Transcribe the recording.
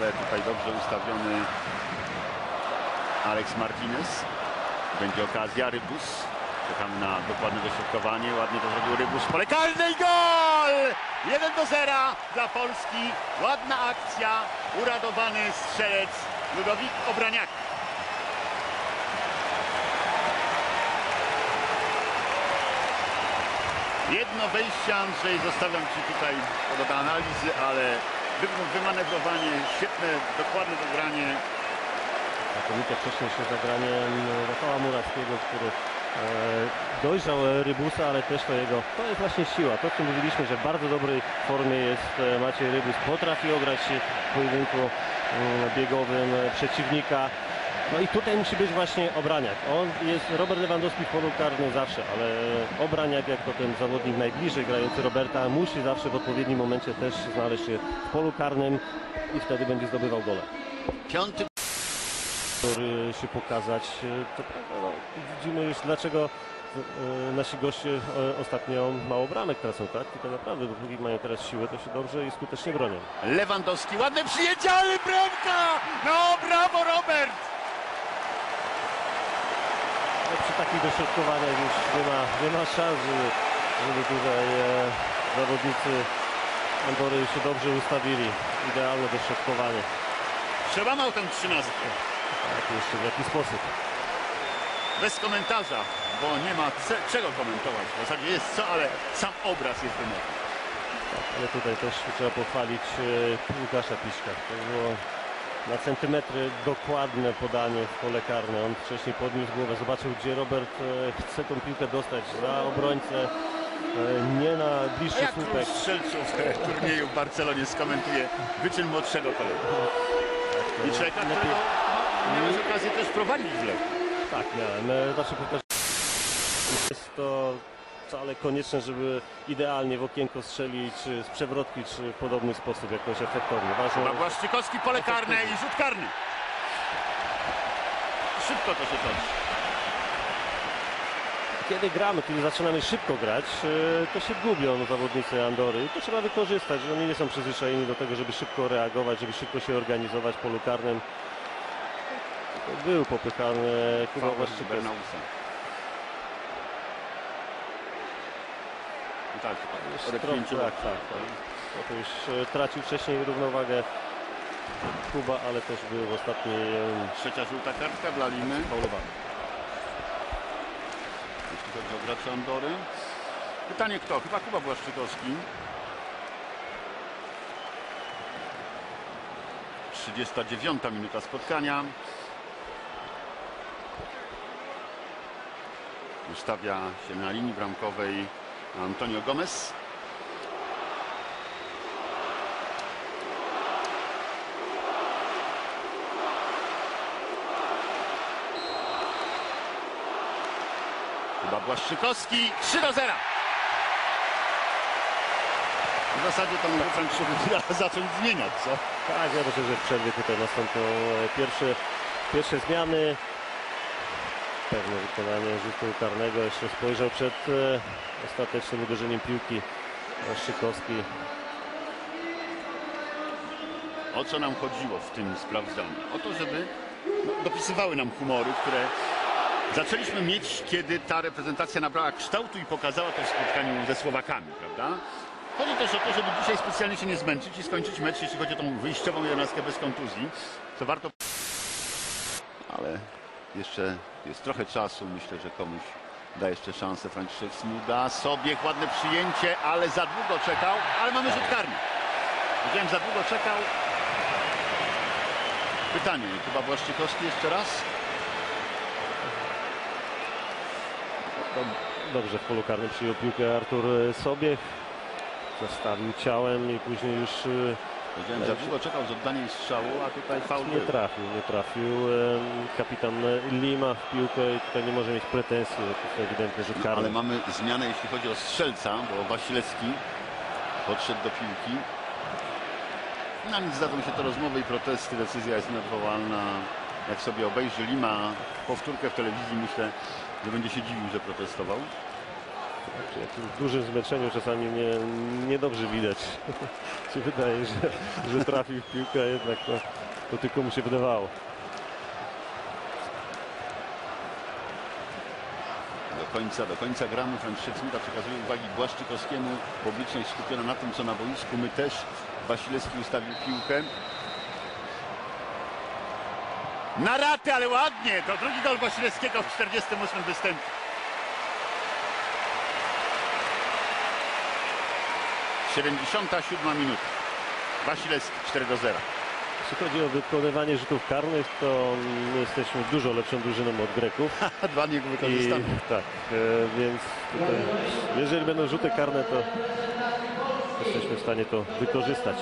ale tutaj dobrze ustawiony Alex Martinez. Będzie okazja, Rybus. Czekam na dokładne dośrodkowanie. Ładnie to zrobił Rybus. Pole karne i gol! 1 do 0 dla Polski. Ładna akcja. Uradowany strzelec Ludowik Obraniak. Jedno wejście, Andrzej, zostawiam Ci tutaj do analizy, ale wymanewrowanie, świetne, dokładne dogranie. Znakomite wcześniejsze zagranie mm, Rafała Murackiego, który e, dojrzał Rybusa, ale też to jego, to jest właśnie siła. To, co mówiliśmy, że w bardzo dobrej formie jest e, Maciej Rybus. Potrafi ograć się w pojedynku mm, biegowym e, przeciwnika. No i tutaj musi być właśnie Obraniak. On jest, Robert Lewandowski w polu karnym zawsze, ale Obraniak jako ten zawodnik najbliżej grający Roberta musi zawsze w odpowiednim momencie też znaleźć się w polu karnym i wtedy będzie zdobywał gole Piąty który się pokazać. E, To prawda, no, widzimy już dlaczego e, nasi goście e, ostatnio mało bramek tracą, tak? Tutaj naprawdę, dopóki mają teraz siłę, to się dobrze i skutecznie bronią. Lewandowski, ładne przyjęcie, ale bramka! No brawo Robert! No, przy takich dośrodkowaniach już nie ma, nie ma szans, żeby, żeby tutaj e, zawodnicy Andory się dobrze ustawili. Idealne dośrodkowanie. Trzeba mał ten trzynastkę. Tak, jeszcze w jaki sposób. Bez komentarza, bo nie ma czego komentować. W zasadzie jest co, ale sam obraz jest wymowny. Ale tutaj też trzeba pochwalić e, Łukasza Piszka. To było na centymetry dokładne podanie w pole karne. On wcześniej podniósł głowę, zobaczył gdzie Robert e, chce tą piłkę dostać za obrońcę, e, nie na bliższy jak słupek. strzelców w turnieju w Barcelonie skomentuje wyczyn młodszego kolegi. I czeka, Lepiej- którego miałeś okazję też prowadzić w Lechu. Tak, miałem. E, Zawsze powtarzam. Jest to wcale konieczne, żeby idealnie w okienko strzelić, z przewrotki, czy w podobny sposób, jakoś efektownie. Ważne, Ma Błaszczykowski pole karne i rzut karny. Szybko to się toczy. Kiedy gramy, kiedy zaczynamy szybko grać, e, to się gubią zawodnicy Andory. I to trzeba wykorzystać, że oni nie są przyzwyczajeni do tego, żeby szybko reagować, żeby szybko się organizować w polu karnym. Był popychany Kuba Błaszczykowski. Bernausa. No tak, odepchnięcie tak, tak, tak. No to już e, tracił wcześniej równowagę Kuba, ale też był w ostatniej e, Trzecia żółta kartka dla Limy. faulowany. Jeśli chodzi o graczy Andory. Pytanie kto? Chyba Kuba Błaszczykowski. 39 minuta spotkania. Ustawia się na linii bramkowej Antonio Gomez. Chyba Błaszczykowski 3 do 0. W zasadzie to może Franciszek zacząć zmieniać, co? Tak, ja myślę, że w przerwie tutaj nastąpią e, pierwsze, pierwsze zmiany. Pewne wykonanie rzutu karnego. Jeszcze spojrzał przed e, ostatecznym uderzeniem piłki Waszczykowski. O co nam chodziło w tym sprawdzaniu? O to, żeby no, dopisywały nam humory, które zaczęliśmy mieć, kiedy ta reprezentacja nabrała kształtu i pokazała to w spotkaniu ze Słowakami, prawda? Chodzi też o to, żeby dzisiaj specjalnie się nie zmęczyć i skończyć mecz, jeśli chodzi o tą wyjściową jedenastkę bez kontuzji, to warto... Ale jeszcze jest trochę czasu, myślę, że komuś da jeszcze szansę Franciszek Smuda. Sobie ładne przyjęcie, ale za długo czekał, ale mamy rzut karny. Powiedziałem, za długo czekał. Pytanie, chyba Błaszczykowski jeszcze raz? Dob- Dobrze w polu karnym przyjął piłkę Artur Sobiech. Zastawił ciałem i później już e, Powiedziałem, za długo czekał z oddaniem strzału, a tutaj faul nie trafił. Nie trafił. E, Kapitan Lima w piłkę i tutaj nie może mieć pretensji. To jest ewidentny rzut karny. ale mamy zmianę, jeśli chodzi o strzelca, bo Wasilewski podszedł do piłki. Na nic zdadzą się to rozmowy i protesty, decyzja jest nieodwołalna. Jak sobie obejrzy Lima powtórkę w telewizji, myślę, że będzie się dziwił, że protestował. Przy dużym zmęczeniu czasami nie, niedobrze widać. się wydaje, że, że trafił w piłkę, jednak no, to tylko mu się wydawało. Do końca, do końca gramy. Szczecnika przekazuje uwagi Błaszczykowskiemu. Publiczność skupiona na tym, co na boisku. My też. Wasilewski ustawił piłkę. Na raty, ale ładnie. To drugi gol Wasilewskiego w 48 występie. Siedemdziesiąta siódma minuta. Wasilewski 4 do 0. Jeśli chodzi o wykonywanie rzutów karnych, to mm, jesteśmy dużo lepszą drużyną od Greków. Dwa niego I wykorzystane. tak, e, więc tutaj, jeżeli będą rzuty karne, to jesteśmy w stanie to wykorzystać.